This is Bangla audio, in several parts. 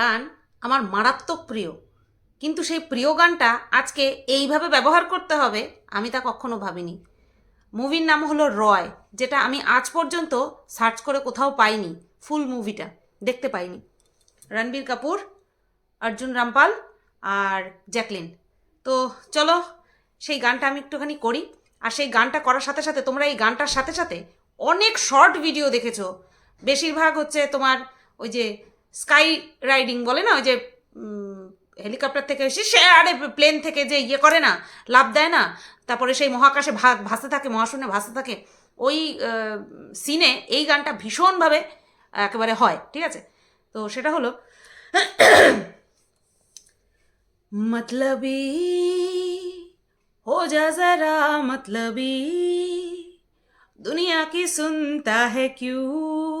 গান আমার মারাত্মক প্রিয়। কিন্তু সেই প্রিয় গানটা আজকে এইভাবে ব্যবহার করতে হবে, আমি তা কখনো ভাবিনি। মুভির নাম হলো রয়, যেটা আমি আজ পর্যন্ত সার্চ করে কোথাও পাইনি, ফুল মুভিটা, দেখতে পাইনি। রণবীর কাপুর, অর্জুন রামপাল আর জ্যাকলিন। তো চলো, সেই গানটা আমি একটুখানি করি। আর সেই গানটা করার সাথে সাথে তোমরা এই গানটার সাথে সাথে অনেক শর্ট ভিডিও দেখেছ। বেশিরভাগ হচ্ছে তোমার ওই যে স্কাই রাইডিং বলে না ওই যে হেলিকপ্টার থেকে এসে সে আরে প্লেন থেকে যে ইয়ে করে না লাভ দেয় না তারপরে সেই মহাকাশে ভা ভাসতে থাকে মহাশূন্যে ভাসতে থাকে ওই সিনে এই গানটা ভীষণভাবে একেবারে হয় ঠিক আছে তো সেটা হলো मतलबी हो जा जरा मतलबी दुनिया की सुनता है क्यों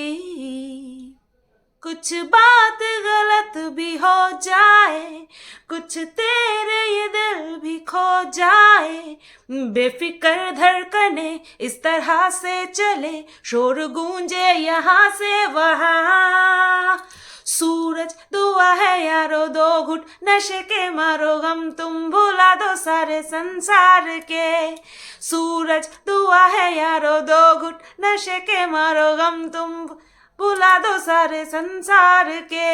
कुछ बात गलत भी हो जाए, कुछ तेरे ये दिल भी खो जाए। बेफिक्र धड़कने इस तरह से चले, शोर गूंजे यहाँ से वहाँ। सूरज दुआ है यारो, दो घुट नशे के मारो, गम तुम भुला दो सारे संसार के। सूरज दुआ है यारो, दो घुट नशे के मारो, गम तुम ভুলা দো সারে সংসারকে।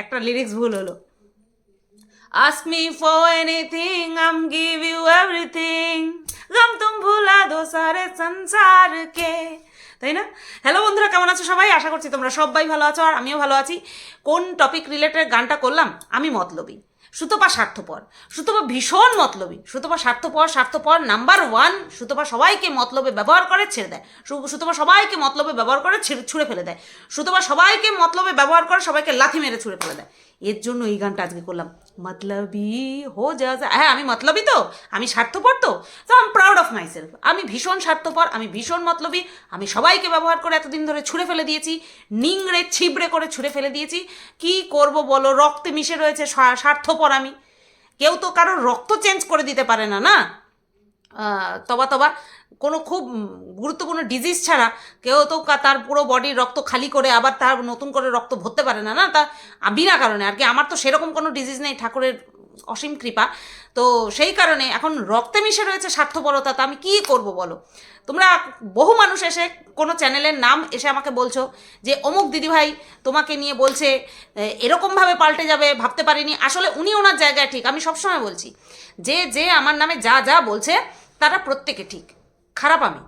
একটা লিরিক্স ভুল হলো। Ask me for anything I'm give you everything গম তুম ভুলা দো সারে সংসারকে। তাই না? হ্যালো বন্ধুরা, কেমন আছো সবাই? আশা করছি তোমরা সবাই ভালো আছো, আর আমিও ভালো আছি। কোন টপিক রিলেটেড গানটা করলাম? আমি মতলবী। সুতপা স্বার্থপর। সুতপা ভীষণ মতলবী। সুতপা স্বার্থপর স্বার্থপর নাম্বার ওয়ান। সুতপা সবাইকে মতলবে ব্যবহার করে, ছেড়ে দেয়। সুতপা সবাইকে মতলবে ব্যবহার করে, ছেড়ে, ছুঁড়ে ফেলে দেয়। সুতপা সবাইকে মতলবে ব্যবহার করে, সবাইকে লাথি মেরে ছুঁড়ে ফেলে দেয়। এর জন্য এই গানটা আজকে করলাম। মতলবি হো যা যা। হ্যাঁ আমি মতলবই তো, আমি স্বার্থপর তো। তো I'm proud of myself আমি ভীষণ স্বার্থপর, আমি ভীষণ মতলবী। আমি সবাইকে ব্যবহার করে এতদিন ধরে ছুঁড়ে ফেলে দিয়েছি, নিংড়ে ছিবড়ে করে ছুঁড়ে ফেলে দিয়েছি। কি করব বলো, রক্তে মিশে রয়েছে স্বা- স্বার্থপর আমি। কেউ তো কারোর রক্ত চেঞ্জ করে দিতে পারে না না? তবা তবা কোনো খুব গুরুত্বপূর্ণ ডিজিজ ছাড়া কেউ তো তার পুরো বডির রক্ত খালি করে আবার তার নতুন করে রক্ত ভরতে পারে না না? তা বিনা কারণে। আর কি, আমার তো সেরকম কোনো ডিজিজ নেই ঠাকুরের অসীম কৃপা। তো সেই কারণে এখন রক্তে মিশে রয়েছে স্বার্থপরতা, তা আমি কী করব বলো? তোমরা বহু মানুষ এসে কোনো চ্যানেলের নাম এসে আমাকে বলছো যে, অমুক দিদিভাই তোমাকে নিয়ে বলছে এরকমভাবে পাল্টে যাবে, ভাবতে পারিনি। আসলে উনি ওনার জায়গায় ঠিক, আমি সবসময় বলছি, যে যে আমার নামে যা যা বলছে, তারা প্রত্যেকে ঠিক। খারাপ আমি।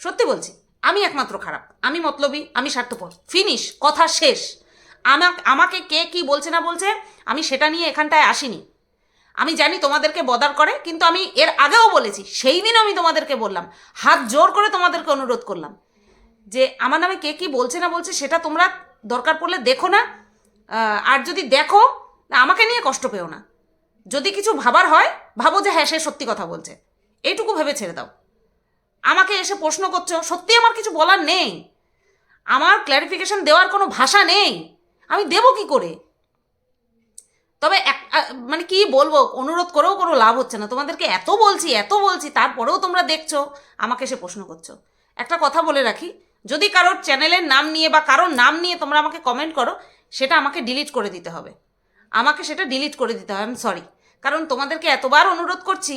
সত্যি বলছি, আমি একমাত্র খারাপ। আমি মতলবী, আমি স্বার্থপর। ফিনিশ, কথা শেষ। আমাকে কে কি বলছে না বলছে, আমি সেটা নিয়ে এখানটায় আসিনি। আমি জানি তোমাদেরকে বদার করে, কিন্তু আমি এর আগেও বলেছি, সেই দিন আমি তোমাদেরকে বললাম, হাত জোর করে তোমাদেরকে অনুরোধ করলাম যে আমার নামে কে কি বলছে না বলছে সেটা তোমরা দরকার পড়লে দেখো না আর যদি দেখো, আমাকে নিয়ে কষ্ট পেও না। যদি কিছু ভাবার হয়, ভাবো যে হ্যাঁ সে সত্যি কথা বলছে। এইটুকু ভেবে ছেড়ে দাও। আমাকে এসে প্রশ্ন করছ, সত্যি আমার কিছু বলার নেই? আমার ক্ল্যারিফিকেশন দেওয়ার কোনো ভাষা নেই? আমি দেবো কি করে? তবে মানে কি বলব, অনুরোধ করেও কোনো লাভ হচ্ছে না। তোমাদেরকে এত বলছি এত বলছি, তারপরেও তোমরা দেখছ, আমাকে সে প্রশ্ন করছ। একটা কথা বলে রাখি, যদি কারোর চ্যানেলের নাম নিয়ে বা কারোর নাম নিয়ে তোমরা আমাকে কমেন্ট করো, সেটা আমাকে ডিলিট করে দিতে হবে। আমাকে সেটা ডিলিট করে দিতে হবে আমি সরি কারণ তোমাদেরকে এতবার অনুরোধ করছি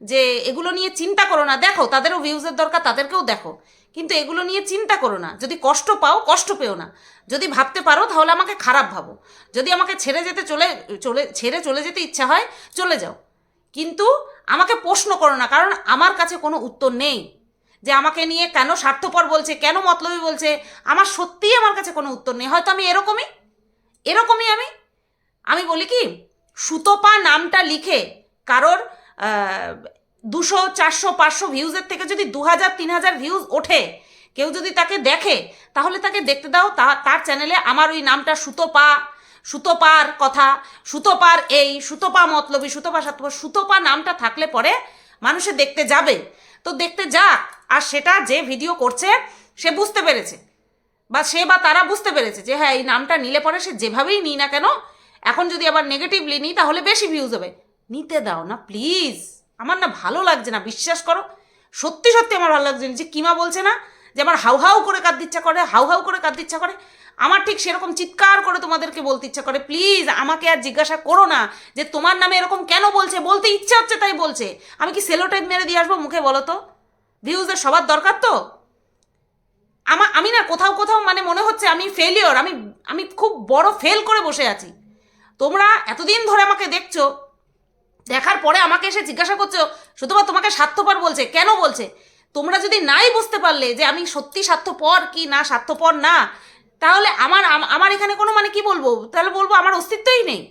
যে এগুলো নিয়ে চিন্তা করো না, দেখো, তাদেরও ভিউজের দরকার, তাদেরকেও দেখো। কিন্তু এগুলো নিয়ে চিন্তা করো না, যদি কষ্ট পাও, কষ্ট পেও না। যদি ভাবতে পারো, তাহলে আমাকে খারাপ ভাবো। যদি আমাকে ছেড়ে যেতে চলে চলে, ছেড়ে চলে যেতে ইচ্ছা হয়, চলে যাও। কিন্তু আমাকে প্রশ্ন করো না, কারণ আমার কাছে কোনো উত্তর নেই। যে আমাকে নিয়ে কেন স্বার্থপর বলছে, কেন মতলবী বলছে, আমার সত্যিই আমার কাছে কোনো উত্তর নেই। হয়তো আমি এরকমই এরকমই আমি। আমি বলি কি, সুতপা নামটা লিখে কারোর দুশো, চারশো, পাঁচশো ভিউজের থেকে যদি দু হাজার তিন হাজার ভিউজ ওঠে, কেউ যদি তাকে দেখে, তাহলে তাকে দেখতে দাও তার চ্যানেলে আমার ওই নামটা সুতোপা, সুতোপার কথা, সুতোপার এই, সুতোপা মতলবী, সুতোপা সাতপা, সুতোপা নামটা থাকলে পরে মানুষে দেখতে যাবে। তো দেখতে যাক, আর সেটা যে ভিডিও করছে, সে বুঝতে পেরেছে। বা সে বা তারা বুঝতে পেরেছে যে হ্যাঁ এই নামটা নিলে পরে সে যেভাবেই নিই না কেন, এখন যদি আবার নেগেটিভলি নিই, তাহলে বেশি ভিউজ হবে। নিতে দাও না প্লিজ আমার না ভালো লাগছে না, বিশ্বাস করো। সত্যি সত্যি আমার ভালো লাগছে যে কিমা বলছে না, যে আমার হাউ হাউ করে কাঁদতে ইচ্ছা করে, হাউ হাউ করে কাঁদতে ইচ্ছা করে, আমার ঠিক সেরকম চিৎকার করে তোমাদেরকে বলতে ইচ্ছা করে। প্লিজ আমাকে আর জিজ্ঞাসা করো না যে তোমার নামে এরকম কেন বলছে, বলতে ইচ্ছা হচ্ছে তাই বলছে। আমি কি সেলো টাইপ মেরে দিয়ে আসব মুখে, বলো তো? ভিউজের সবার দরকার তো? আমা, আমি না কোথাও কোথাও মানে মনে হচ্ছে আমি ফেলিওর আমি আমি খুব বড় ফেল করে বসে আছি। তোমরা এতদিন ধরে আমাকে দেখছ দেখার পরে আমাকে এসে জিজ্ঞাসা করছ শুধুমাত্র তোমাকে স্বার্থপর বলছে। কেন বলছে? তোমরা যদি নাই বুঝতে পারলে যে আমি সত্যি স্বার্থপর কি না, স্বার্থপর না, তাহলে আমার আমার এখানে কোনো মানে কি বলব? তাহলে বলব আমার অস্তিত্বই নেই।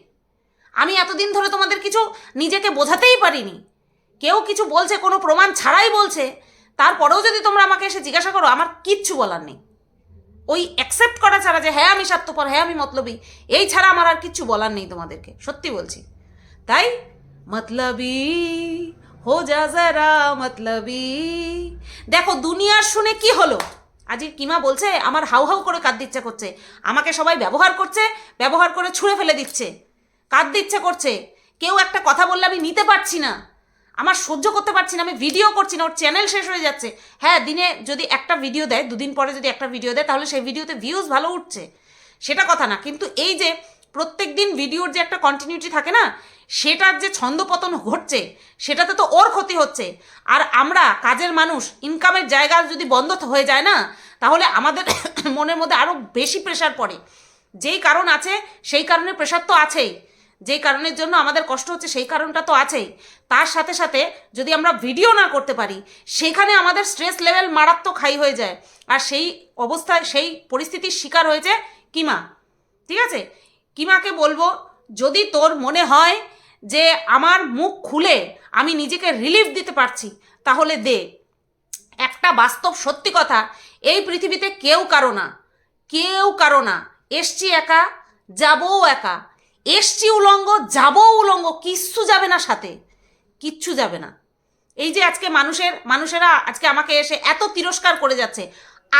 আমি এতদিন ধরে তোমাদের কিছু নিজেকে বোঝাতেই পারিনি। কেউ কিছু বলছে, কোনো প্রমাণ ছাড়াই বলছে। তারপরেও যদি তোমরা আমাকে এসে জিজ্ঞাসা করো, আমার কিচ্ছু বলার নেই। ওই অ্যাকসেপ্ট করা ছাড়া যে হ্যাঁ আমি স্বার্থপর হ্যাঁ আমি মতলবী, এই ছাড়া আমার আর কিচ্ছু বলার নেই তোমাদেরকে। সত্যি বলছি। তাই মতলবী হো যা যারা মতলবী দেখো দুনিয়ার শুনে কি হলো আজকে কিমা বলছে আমার হাউ হাউ করে কাঁদতে ইচ্ছা করছে। আমাকে সবাই ব্যবহার করছে, ব্যবহার করে ছুঁড়ে ফেলে দিচ্ছে। কাঁদতে ইচ্ছা করছে। কেউ একটা কথা বললে আমি নিতে পারছি না। আমার সহ্য করতে পারছি না, আমি ভিডিও করছি না, ওর চ্যানেল শেষ হয়ে যাচ্ছে। হ্যাঁ দিনে যদি একটা ভিডিও দেয়, দুদিন পরে যদি একটা ভিডিও দেয়, তাহলে সেই ভিডিওতে ভিউজ ভালো উঠছে। সেটা কথা না, কিন্তু এই যে প্রত্যেক দিন ভিডিওর যে একটা কন্টিনিউটি থাকে না, সেটার যে ছন্দপতন ঘটছে, সেটাতে তো ওর ক্ষতি হচ্ছে। আর আমরা কাজের মানুষ ইনকামের জায়গা যদি বন্ধ হয়ে যায় না, তাহলে আমাদের মনের মধ্যে আরও বেশি প্রেশার পড়ে। যেই কারণ আছে, সেই কারণে প্রেশার তো আছেই। যেই কারণের জন্য আমাদের কষ্ট হচ্ছে, সেই কারণটা তো আছেই। তার সাথে সাথে যদি আমরা ভিডিও না করতে পারি, সেখানে আমাদের স্ট্রেস লেভেল মারাত্মক হাই হয়ে যায়। আর সেই অবস্থায়, সেই পরিস্থিতির শিকার হয়েছে কিমা ঠিক আছে? কিমাকে বলব? যদি তোর মনে হয় যে আমার মুখ খুলে আমি নিজেকে রিলিফ দিতে পারছি, তাহলে দে। একটা বাস্তব সত্যি কথা, এই পৃথিবীতে কেউ কারও না, কেউ কারও না। এসছি একা, যাবও একা। এসছি উলঙ্গ, যাবও উলঙ্গ, কিচ্ছু যাবে না সাথে, কিচ্ছু যাবে না। এই যে আজকে মানুষের, মানুষেরা আজকে আমাকে এসে এত তিরস্কার করে যাচ্ছে।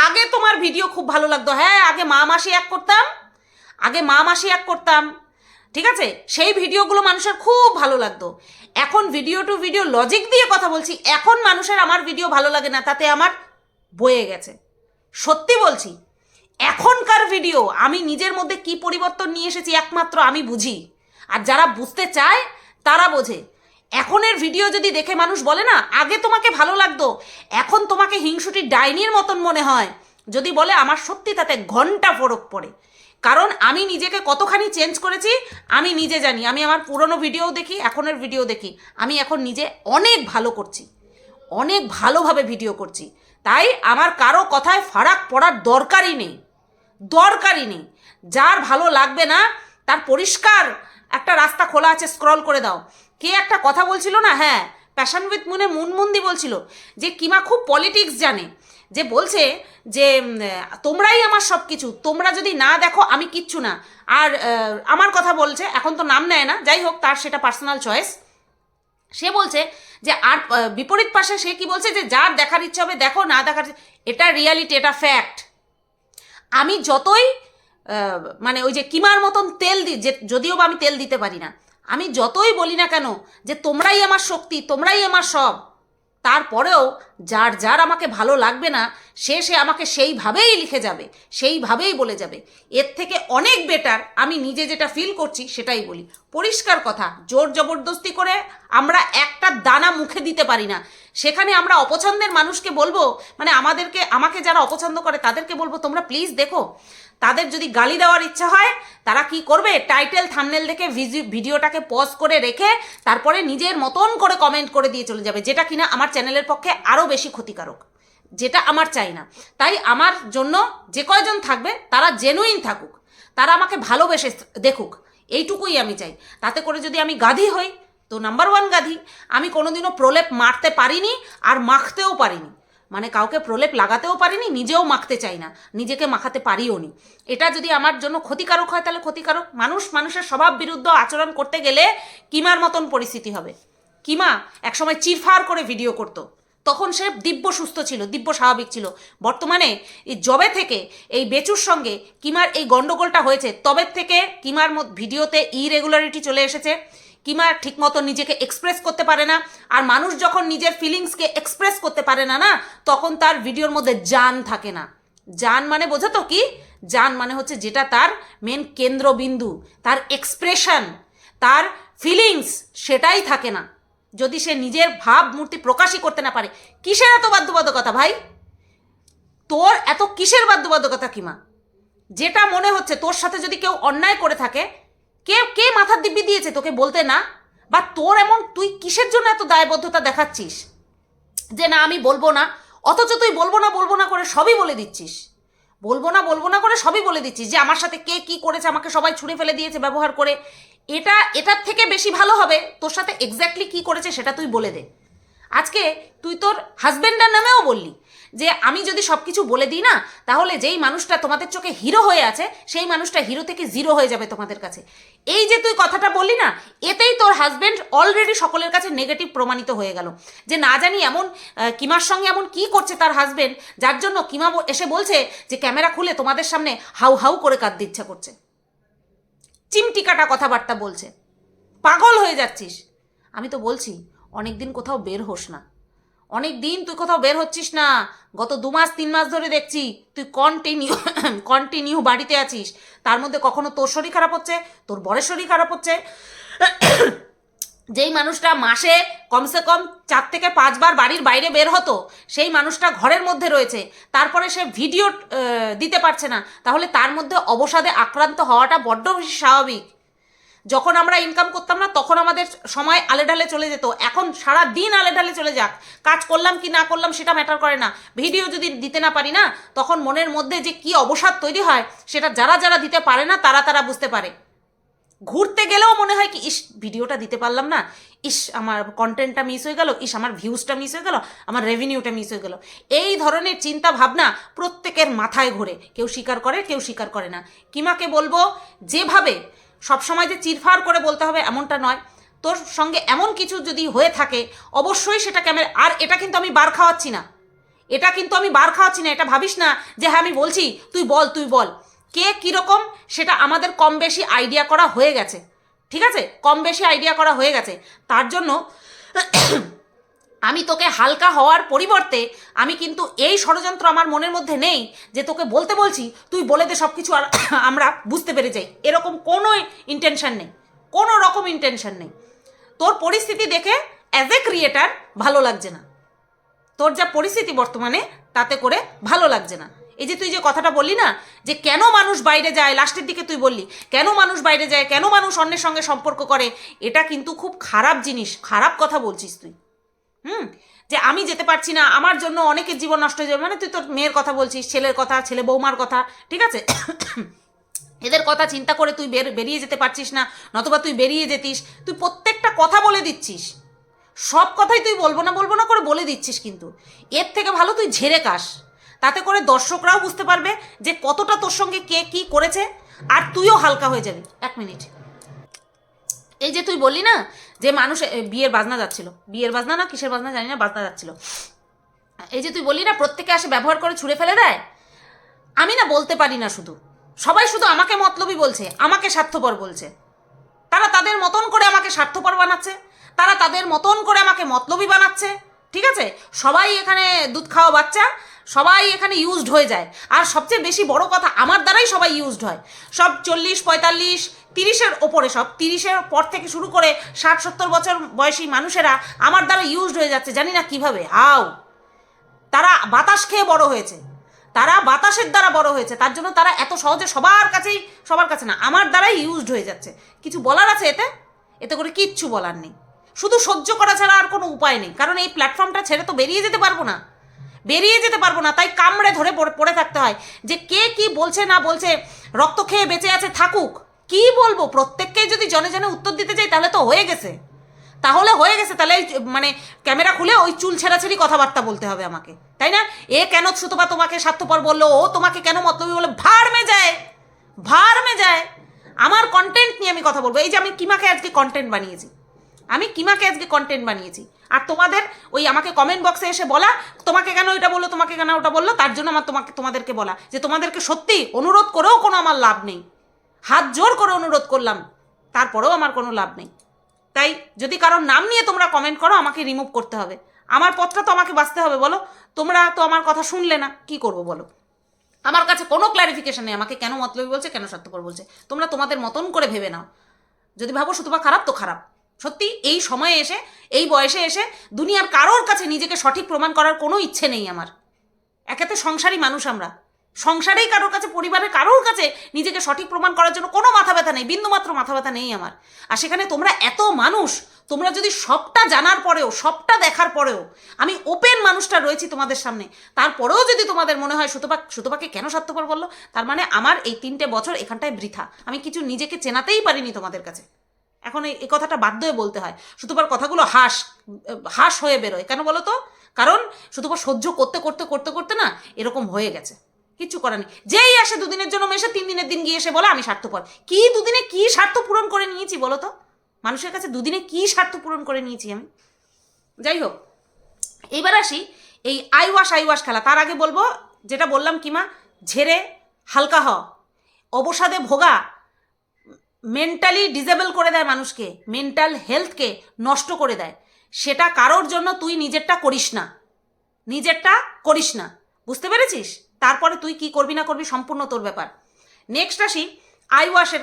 আগে তোমার ভিডিও খুব ভালো লাগতো। হ্যাঁ আগে মা মাসি এক করতাম আগে মা মাসি এক করতাম, ঠিক আছে? সেই ভিডিওগুলো মানুষের খুব ভালো লাগতো। এখন ভিডিও টু ভিডিও লজিক দিয়ে কথা বলছি, এখন মানুষের আমার ভিডিও ভালো লাগে না, তাতে আমার বয়ে গেছে। সত্যি বলছি, এখনকার ভিডিও আমি নিজের মধ্যে কি পরিবর্তন নিয়ে এসেছি একমাত্র আমি বুঝি। আর যারা বুঝতে চায়, তারা বোঝে। এখনের ভিডিও যদি দেখে মানুষ বলে, না, আগে তোমাকে ভালো লাগতো, এখন তোমাকে হিংসুটি ডাইনির মতন মনে হয়। যদি বলে, আমার সত্যি তাতে ঘণ্টা ফরক পড়ে। কারণ আমি নিজেকে কতখানি চেঞ্জ করেছি, আমি নিজে জানি। আমি আমার পুরনো ভিডিও দেখি, এখনের ভিডিও দেখি। আমি এখন নিজে অনেক ভালো করছি, অনেক ভালোভাবে ভিডিও করছি। তাই আমার কারও কথায় ফারাক পড়ার দরকারই নেই দরকারই নেই। যার ভালো লাগবে না, তার পরিষ্কার একটা রাস্তা খোলা আছে, স্ক্রল করে দাও। কে একটা কথা বলছিল না? হ্যাঁ প্যাশন উইথ মুনে মুনমুন্দি বলছিল যে, কিমা খুব পলিটিক্স জানে। যে বলছে যে তোমরাই আমার সব কিছু তোমরা যদি না দেখো, আমি কিচ্ছু না। আর আমার কথা বলছে, এখন তো নাম নেয় না, যাই হোক, তার সেটা পার্সোনাল চয়েস সে বলছে যে, আর বিপরীত পাশে সে কি বলছে যে, যার দেখার ইচ্ছা হবে, দেখো, না দেখার এটা রিয়ালিটি এটা ফ্যাক্ট আমি যতই মানে ওই যে কিমার মতন তেল দি, যে, যদিও বা আমি তেল দিতে পারি না, আমি যতই বলি না কেন যে, তোমরাই আমার শক্তি, তোমরাই আমার সব তারপরেও যার যার আমাকে ভালো লাগবে না, সে সে আমাকে সেইভাবেই লিখে যাবে, সেইভাবেই বলে যাবে। এর থেকে অনেক বেটার আমি নিজে যেটা ফিল করছি সেটাই বলি। পরিষ্কার কথা, জোর জবরদস্তি করে আমরা একটা দানা মুখে দিতে পারি না। সেখানে আমরা অপছন্দের মানুষকে বলব মানে আমাদেরকে, আমাকে যারা অপছন্দ করে তাদেরকে বলব, তোমরা প্লিজ দেখো। তাদের যদি গালি দেওয়ার ইচ্ছা হয়, তারা কি করবে? টাইটেল থামনেল দেখে ভিডিওটাকে পজ করে রেখে তারপরে নিজের মতন করে কমেন্ট করে দিয়ে চলে যাবে, যেটা কিনা আমার চ্যানেলের পক্ষে আরও বেশি ক্ষতিকারক, যেটা আমার চাই না। তাই আমার জন্য যে কয়জন থাকবে, তারা জেনুইন থাকুক, তারা আমাকে ভালোবেসে দেখুক, এইটুকুই আমি চাই। তাতে করে যদি আমি গাধি হই, তো নাম্বার ওয়ান গাধি, আমি কোনোদিনও প্রলেপ মারতে পারিনি আর মাখতেও পারিনি। মানে কাউকে প্রলেপ লাগাতেও পারিনি, নিজেও মাখতে চাই না, নিজেকে মাখাতে পারিও নি। এটা যদি আমার জন্য ক্ষতিকারক হয় তাহলে ক্ষতিকারক। মানুষ মানুষের স্বভাব বিরুদ্ধ আচরণ করতে গেলে কিমার মতন পরিস্থিতি হবে? কিমা একসময় চিরফার করে ভিডিও করতো। তখন সে দিব্য সুস্থ ছিল, দিব্য স্বাভাবিক ছিল। বর্তমানে জবে থেকে এই বেচুর সঙ্গে কিমার এই গন্ডগোলটা হয়েছে, তবে থেকে কিমার ভিডিওতে ইরেগুলারিটি চলে এসেছে। কিমা ঠিকমতো নিজেকে এক্সপ্রেস করতে পারে না, আর মানুষ যখন নিজের ফিলিংসকে এক্সপ্রেস করতে পারে না না, তখন তার ভিডিওর মধ্যে জান থাকে না। জান মানে বোঝো তো কি? জান মানে হচ্ছে যেটা তার মেন কেন্দ্রবিন্দু, তার এক্সপ্রেশন তার ফিলিংস সেটাই থাকে না। যদি সে নিজের ভাবমূর্তি প্রকাশই করতে না পারে, কিসের এত বাধ্যবাধকতা ভাই? তোর এত কিসের বাধ্যবাধকতা কিমা? যেটা মনে হচ্ছে তোর সাথে যদি কেউ অন্যায় করে থাকে কে কে মাথার দিব্যি দিয়েছে তোকে বলতে না? বা তোর এমন তুই কিসের জন্য এত দায়বদ্ধতা দেখাচ্ছিস? যে না, আমি বলব না, অথচ তুই বলব না বলব না করে সবই বলে দিচ্ছিস। বলব না বলব না করে সবই বলে দিচ্ছিস যে আমার সাথে কে কি করেছে, আমাকে সবাই ছুঁড়ে ফেলে দিয়েছে ব্যবহার করে। এটা, এটার থেকে বেশি ভালো হবে তোর সাথে এক্স্যাক্টলি কি করেছে সেটা তুই বলে দে। আজকে তুই তোর হাজবেন্ডের নামেও বললি। যে আমি যদি সব কিছু বলে দিই না, তাহলে যেই মানুষটা তোমাদের চোখে হিরো হয়ে আছে, সেই মানুষটা হিরো থেকে জিরো হয়ে যাবে তোমাদের কাছে। এই যে তুই কথাটা বললি না, এতেই তোর হাজব্যান্ড অলরেডি সকলের কাছে নেগেটিভ প্রমাণিত হয়ে গেল। যে না জানি এমন কিমার সঙ্গে এমন কি করছে তার হাজবেন্ড যার জন্য কিমা এসে বলছে যে ক্যামেরা খুলে তোমাদের সামনে হাউ হাউ করে কাঁদতে ইচ্ছা করছে। চিমটিকাটা কথাবার্তা বলছে। পাগল হয়ে যাচ্ছিস। আমি তো বলছি অনেক দিন কোথাও বের হোস না। অনেক দিন তুই কোথাও বের হচ্ছিস না। গত দু মাস, তিন মাস ধরে দেখছি তুই কন্টিনিউ কন্টিনিউ বাড়িতে আছিস। তার মধ্যে কখনো তোর শরীর খারাপ হচ্ছে, তোর বরের শরীর খারাপ হচ্ছে। যেই মানুষটা মাসে কমসে কম চার থেকে পাঁচবার বাড়ির বাইরে বের হতো, সেই মানুষটা ঘরের মধ্যে রয়েছে। তারপরে সে ভিডিও দিতে পারছে না। তাহলে তার মধ্যে অবসাদে আক্রান্ত হওয়াটা বড্ড বেশি স্বাভাবিক। যখন আমরা ইনকাম করতাম না, তখন আমাদের সময় আলে ঢালে চলে যেত। এখন সারা দিন আলে ঢালে চলে যাক। কাজ করলাম কি না করলাম সেটা ম্যাটার করে না। ভিডিও যদি দিতে না পারি না, তখন মনের মধ্যে যে কি অবসাদ তৈরি হয়, সেটা যারা যারা দিতে পারে না, তারা তারা বুঝতে পারে। ঘুরতে গেলেও মনে হয় কি, ইস ভিডিওটা দিতে পারলাম না। ইস, আমার কন্টেন্টটা মিস হয়ে গেল। ইস, আমার ভিউজটা মিস হয়ে গেল। আমার রেভিনিউটা মিস হয়ে গেল। এই ধরনের চিন্তা ভাবনা প্রত্যেকের মাথায় ঘোরে। কেউ স্বীকার করে, কেউ স্বীকার করে না। কিমাকে বলব? যেভাবে সবসময় যে চিরফার করে বলতে হবে এমনটা নয়। তোর সঙ্গে এমন কিছু যদি হয়ে থাকে, অবশ্যই সেটা ক্যামেরা আর এটা কিন্তু আমি বার খাওয়াচ্ছি না। এটা কিন্তু আমি বার খাওয়াচ্ছি না, এটা ভাবিস না যে হ্যাঁ আমি বলছি, তুই বল তুই বল। কে কীরকম, সেটা আমাদের কম বেশি আইডিয়া করা হয়ে গেছে। ঠিক আছে? কম বেশি আইডিয়া করা হয়ে গেছে। তার জন্য আমি তোকে হালকা হওয়ার পরিবর্তে আমি কিন্তু এই ষড়যন্ত্র আমার মনের মধ্যে নেই যে তোকে বলতে বলছি, তুই বলে দে সব কিছু আর আমরা বুঝতে পেরে যাই। এরকম কোনো ইন্টেনশন নেই। কোনো রকম ইন্টেনশন নেই। তোর পরিস্থিতি দেখে অ্যাজ এ ক্রিয়েটার ভালো লাগছে না। তোর যা পরিস্থিতি বর্তমানে, তাতে করে ভালো লাগছে না। এই যে তুই যে কথাটা বললি না, যে কেন মানুষ বাইরে যায়, লাস্টের দিকে তুই বললি, কেন মানুষ বাইরে যায়, কেন মানুষ অন্যের সঙ্গে সম্পর্ক করে, এটা কিন্তু খুব খারাপ জিনিস, খারাপ কথা বলছিস তুই। হুম, যে আমি যেতে পারছি না, আমার জন্য অনেকের জীবন নষ্ট হয়ে যাবে। মানে তুই তোর মেয়ের কথা বলছিস, ছেলের কথা, ছেলে বৌমার কথা, ঠিক আছে? এদের কথা চিন্তা করে তুই বের, বেরিয়ে যেতে পারছিস না, নতুবা তুই বেরিয়ে যেতিস। তুই প্রত্যেকটা কথা বলে দিচ্ছিস। সব কথাই তুই বলব না বলব না করে বলে দিচ্ছিস কিন্তু। এর থেকে ভালো তুই ঝেড়ে কাস তাতে করে দর্শকরাও বুঝতে পারবে যে কতটা তোর সঙ্গে কে কি করেছে, আর তুইও হালকা হয়ে যাবি। এক মিনিট। এই যে তুই বললি না যে মানুষ বিয়ের বাজনা যাচ্ছিল। বিয়ের বাজনা না কিসের বাজনা জানি না, বাজনা যাচ্ছিল। এই যে তুই বললি না প্রত্যেকে আসে ব্যবহার করে ছুঁড়ে ফেলে দেয়? আমি না বলতে পারি না শুধু। সবাই শুধু আমাকে মতলবই বলছে, আমাকে স্বার্থপর বলছে। তারা তাদের মতন করে আমাকে স্বার্থপর বানাচ্ছে, তারা তাদের মতন করে আমাকে মতলবই বানাচ্ছে, ঠিক আছে? সবাই এখানে দুধ খাওয়া বাচ্চা সবাই এখানে ইউজড হয়ে যায়। আর সবচেয়ে বেশি বড় কথা আমার দ্বারাই সবাই ইউজড হয়। সব চল্লিশ, পঁয়তাল্লিশ, তিরিশের ওপরে সব, তিরিশের পর থেকে শুরু করে ষাট, সত্তর বছর বয়সী মানুষেরা আমার দ্বারা ইউজড হয়ে যাচ্ছে, জানি না কীভাবে। হাও তারা বাতাস খেয়ে বড় হয়েছে। তারা বাতাসের দ্বারা বড় হয়েছে। তার জন্য তারা এত সহজে সবার কাছেই, সবার কাছে না, আমার দ্বারাই ইউজড হয়ে যাচ্ছে। কিছু বলার আছে এতে? এতে করে কিচ্ছু বলার নেই। শুধু সহ্য করা ছাড়া আর কোনো উপায় নেই। কারণ এই প্ল্যাটফর্মটা ছেড়ে তো বেরিয়ে যেতে পারব না। বেরিয়ে যেতে পারব না, তাই কামড়ে ধরে পড়ে- থাকতে হয়। যে কে কি বলছে না বলছে, রক্ত খেয়ে বেঁচে আছে, থাকুক। কি বলব? প্রত্যেককেই যদি জনে জনে উত্তর দিতে চাই, তাহলে তো হয়ে গেছে। তাহলে হয়ে গেছে, তাহলে মানে ক্যামেরা খুলে ওই চুল ছেঁড়াছেড়ি কথাবার্তা বলতে হবে আমাকে। তাই না? এ কেন সুতপা তোমাকে স্বার্থপর বলল? ও তোমাকে কেন মতলবী বলে? ভার মে যায়। ভার মে যায়। আমার কন্টেন্ট নিয়ে আমি কথা বলব। এই যে আমি কিমাকে আজকে কন্টেন্ট বানিয়েছি। আমি কিমাকে আজকে কন্টেন্ট বানিয়েছি? আর তোমাদের ওই আমাকে কমেন্ট বক্সে এসে বলা, তোমাকে কেন এটা বলল, তোমাকে কেন ওটা বলল, তার জন্য আমার তোমাকে, তোমাদেরকে বলা। যে তোমাদেরকে সত্যি অনুরোধ করেও কোনো আমার লাভ নেই। হাত জোর করে অনুরোধ করলাম, তারপরেও আমার কোনো লাভ নেই। তাই যদি কারোর নাম নিয়ে তোমরা কমেন্ট করো, আমাকে রিমুভ করতে হবে। আমার পথটা তো আমাকে বাঁচতে হবে, বলো। তোমরা তো আমার কথা শুনলে না, কি করব বলো? আমার কাছে কোনো ক্লারিফিকেশন নেই, আমাকে কেন মতলবী বলছে, কেন স্বার্থপর বলছে? তোমরা তোমাদের মতন করে ভেবে নাও। যদি ভাবো শুধু বা খারাপ, তো খারাপ। সত্যি এই সময়ে এসে, এই বয়সে এসে দুনিয়ার কারোর কাছে নিজেকে সঠিক প্রমাণ করার কোনো ইচ্ছে নেই আমার। একেতে সংসারী মানুষ আমরা। সংসারেই কারোর কাছে, পরিবারের কারোর কাছে নিজেকে সঠিক প্রমাণ করার জন্য কোনো মাথা ব্যথা নেই, বিন্দুমাত্র মাথা ব্যথা নেই আমার। আর সেখানে তোমরা এত মানুষ, তোমরা যদি সবটা জানার পরেও, সবটা দেখার পরেও আমি ওপেন মানুষটা রয়েছি তোমাদের সামনে, তারপরেও যদি তোমাদের মনে হয় সুতপা, সুতপাকে কেন স্বার্থপর বলল? তার মানে আমার এই তিনটে বছর এখানটায় বৃথা। আমি কিছু নিজেকে চেনাতেই পারিনি তোমাদের কাছে। এখন এই কথাটা বাধ্য হয়ে বলতে হয়। সুতপার কথাগুলো হাস হাস হয়ে বেরোয়। কেন বলো তো? কারণ সুতপা সহ্য করতে করতে করতে করতে না এরকম হয়ে গেছে। কিচ্ছু করার নেই। যেই আসে দুদিনের জন্য মেশে তিন দিনের দিন গিয়ে এসে বলে, আমি স্বার্থপর। কি দুদিনে কি স্বার্থ পূরণ করে নিয়েছি বলো তো? মানুষের কাছে দুদিনে কি স্বার্থ পূরণ করে নিয়েছি আমি? যাই হোক, এইবার আসি এই আই আইওয়াশ আইওয়াশ খেলা। তার আগে বলব, যেটা বললাম কিমা, ঝেড়ে হালকা হ অবসাদে ভোগা মেন্টালি ডিজেবল করে দেয় মানুষকে মেন্টাল হেলথকে নষ্ট করে দেয়। সেটা কারোর জন্য তুই নিজেরটা করিস না। নিজেরটা করিস না। বুঝতে পেরেছিস? তারপরে তুই কি করবি না করবি সম্পূর্ণ তোর ব্যাপার। নেক্সট আসি আইওয়াশের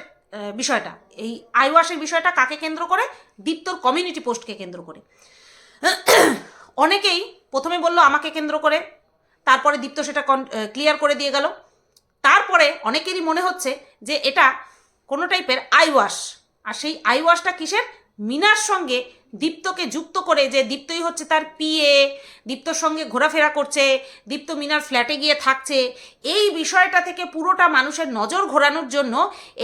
বিষয়টা। এই আইওয়াশের বিষয়টা কাকে কেন্দ্র করে? দীপ্তর কমিউনিটি পোস্টকে কেন্দ্র করে। অনেকেই প্রথমে বলল আমাকে কেন্দ্র করে, তারপরে দীপ্ত সেটা ক্লিয়ার করে দিয়ে গেল। তারপরে অনেকেরই মনে হচ্ছে যে এটা কোনো টাইপের আইওয়াশ আর সেই আইওয়াশটা কিসের? মিনার সঙ্গে দীপ্তকে যুক্ত করে যে দীপ্তই হচ্ছে তার পিএ দীপ্তর সঙ্গে ঘোরাফেরা করছে, দীপ্ত মিনার ফ্ল্যাটে গিয়ে থাকছে। এই বিষয়টা থেকে পুরোটা মানুষের নজর ঘোরানোর জন্য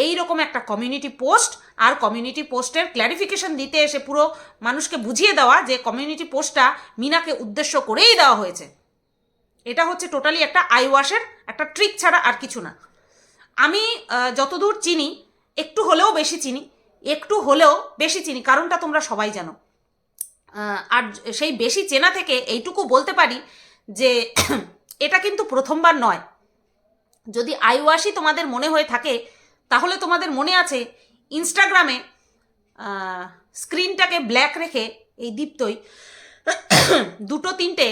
এই রকম একটা কমিউনিটি পোস্ট আর কমিউনিটি পোস্টের ক্ল্যারিফিকেশন দিতে এসে পুরো মানুষকে বুঝিয়ে দেওয়া যে কমিউনিটি পোস্টটা মিনাকে উদ্দেশ্য করেই দেওয়া হয়েছে। এটা হচ্ছে টোটালি একটা আইওয়াশের একটা ট্রিক ছাড়া আর কিছু না। আমি যতদূর চিনি একটু হলেও বেশি চিনি, একটু হলেও বেশি চিনি, কারণটা তোমরা সবাই জানো। আর সেই বেশি চেনা থেকে এইটুকু বলতে পারি যে এটা কিন্তু প্রথমবার নয়। যদি আইওয়াশই তোমাদের মনে হয়ে থাকে, তাহলে তোমাদের মনে আছে ইনস্টাগ্রামে স্ক্রিনটাকে ব্ল্যাক রেখে এই দীপ্তই দুটো তিনটে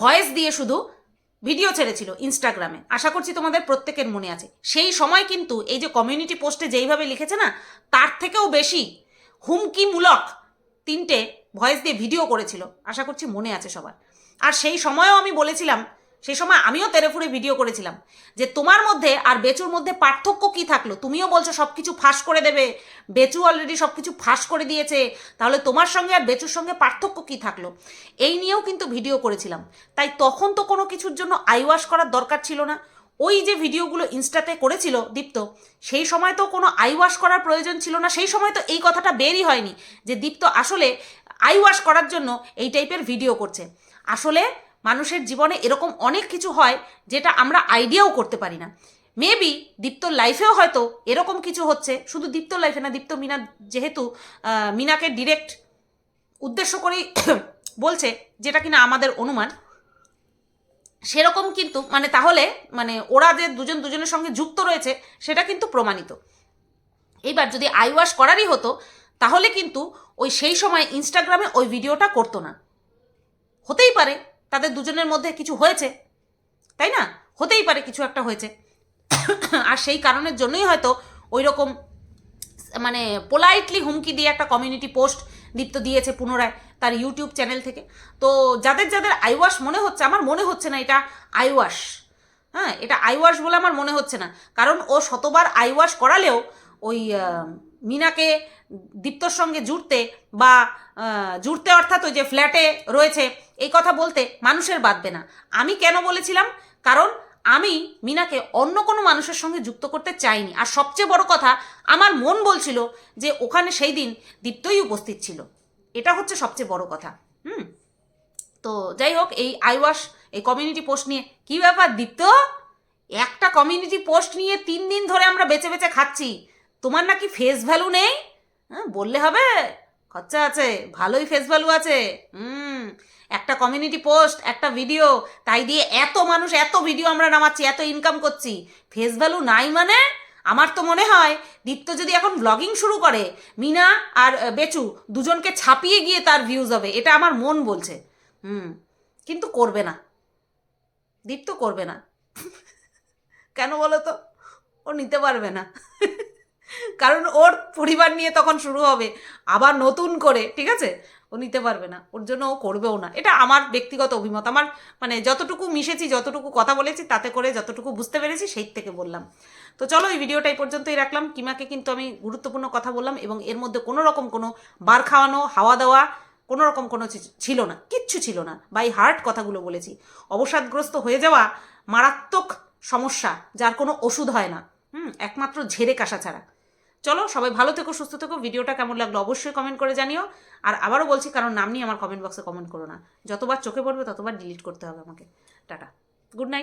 ভয়েস দিয়ে শুধু ভিডিও ছেড়েছিল ইনস্টাগ্রামে আশা করছি তোমাদের প্রত্যেকের মনে আছে। সেই সময় কিন্তু এই যে কমিউনিটি পোস্টে যেইভাবে লিখেছে না, তার থেকেও বেশি হুমকিমূলক তিনটে ভয়েস দিয়ে ভিডিও করেছিল। আশা করছি মনে আছে সবার। আর সেই সময়ও আমি বলেছিলাম সেই সময় আমিও তেরেফুরে ভিডিও করেছিলাম যে তোমার মধ্যে আর বেচুর মধ্যে পার্থক্য কি থাকল? তুমিও বলছো সব কিছু ফাঁস করে দেবে। বেচু অলরেডি সব কিছু ফাঁস করে দিয়েছে। তাহলে তোমার সঙ্গে আর বেচুর সঙ্গে পার্থক্য কি থাকল? এই নিয়েও কিন্তু ভিডিও করেছিলাম। তাই তখন তো কোনো কিছুর জন্য আইওয়াশ করার দরকার ছিল না। ওই যে ভিডিওগুলো ইনস্টাতে করেছিল দীপ্ত, সেই সময় তো কোনো আইওয়াশ করার প্রয়োজন ছিল না। সেই সময় তো এই কথাটা বেরই হয়নি যে দীপ্ত আসলে আইওয়াশ করার জন্য এই টাইপের ভিডিও করছে। আসলে মানুষের জীবনে এরকম অনেক কিছু হয় যেটা আমরা আইডিয়াও করতে পারি না। মেবি দীপ্তর লাইফেও হয়তো এরকম কিছু হচ্ছে, শুধু দীপ্ত লাইফে না দীপ্ত মিনা যেহেতু মিনাকে ডিরেক্ট উদ্দেশ্য করেই বলছে যেটা কিনা আমাদের অনুমান। সেরকম কিন্তু মানে তাহলে মানে ওরা যে দুজন দুজনের সঙ্গে যুক্ত রয়েছে, সেটা কিন্তু প্রমাণিত। এইবার যদি আইওয়াশ করারই হতো, তাহলে কিন্তু ওই সেই সময় ইনস্টাগ্রামে ওই ভিডিওটা করতো না। হতেই পারে তাদের দুজনের মধ্যে কিছু হয়েছে, তাই না? হতেই পারে কিছু একটা হয়েছে। আর সেই কারণের জন্যই হয়তো ওই রকম মানে পোলাইটলি হুমকি দিয়ে একটা কমিউনিটি পোস্ট দীপ্ত দিয়েছে পুনরায় তার ইউটিউব চ্যানেল থেকে। তো যাদের যাদের আইওয়াশ মনে হচ্ছে, আমার মনে হচ্ছে না এটা আইওয়াশ। হ্যাঁ এটা আইওয়াশ বলে আমার মনে হচ্ছে না। কারণ ও শতবার আইওয়াশ করালেও ওই মিনাকে দীপ্তর সঙ্গে জুড়তে বা জুড়তে অর্থাৎ ওই যে ফ্ল্যাটে রয়েছে, এই কথা বলতে মানুষের বাঁধবে না। আমি কেন বলেছিলাম? কারণ আমি মিনাকে অন্য কোনো মানুষের সঙ্গে যুক্ত করতে চাইনি। আর সবচেয়ে বড় কথা, আমার মন বলছিল যে ওখানে সেই দিন দীপ্তই উপস্থিত ছিল। এটা হচ্ছে সবচেয়ে বড় কথা। হুম? তো যাই হোক, এই আইওয়াশ, এই কমিউনিটি পোস্ট নিয়ে কি ব্যাপার দীপ্ত? একটা কমিউনিটি পোস্ট নিয়ে তিন দিন ধরে আমরা বেঁচে বেঁচে খাচ্ছি। তোমার নাকি ফেস ভ্যালু নেই? হ্যাঁ বললে হবে। খরচা আছে, ভালোই ফেস ভ্যালু আছে। হুম, একটা কমিউনিটি পোস্ট একটা ভিডিও তাই দিয়ে এত মানুষ, এত ভিডিও আমরা নামাচ্ছি, এত ইনকাম করছি। ফেস ভ্যালু নাই মানে আমার তো মনে হয় দীপ্ত যদি এখন ব্লগিং শুরু করে, মিনা আর বেচু দুজনকে ছাপিয়ে গিয়ে তার ভিউজ হবে, এটা আমার মন বলছে। হুম, কিন্তু করবে না। দীপ্ত করবে না। কেন বলো তো? ও নিতে পারবে না। কারণ ওর পরিবার নিয়ে তখন শুরু হবে। আবার নতুন করে, ঠিক আছে? ও নিতে পারবে না। ওর জন্য ও করবেও না। এটা আমার ব্যক্তিগত অভিমত। আমার মানে যতটুকু মিশেছি, যতটুকু কথা বলেছি, তাতে করে যতটুকু বুঝতে পেরেছি, সেই থেকে বললাম। তো চলো এই ভিডিওটা এই পর্যন্তই রাখলাম। কিমাকে কিন্তু আমি গুরুত্বপূর্ণ কথা বললাম এবং এর মধ্যে কোনো রকম কোনো বার খাওয়ানো, হাওয়া দেওয়া, কোনো রকম কোনো ছিল না। কিচ্ছু ছিল না। বাই হার্ট কথাগুলো বলেছি। অবসাদগ্রস্ত হয়ে যাওয়া মারাত্মক সমস্যা, যার কোনো ওষুধ হয় না। হুম, একমাত্র ঝেড়ে কাশা ছাড়া। চলো, সবাই ভালো থেকো, সুস্থ থেকো। ভিডিওটা কেমন লাগল অবশ্যই কমেন্ট করে জানিও। আর আবারও বলছি কারণ নাম নিয়ে আমার কমেন্ট বক্সে কমেন্ট করো না। যতবার চোখে পড়বে, ততবার ডিলিট করতে হবে আমাকে। টাটা। Good night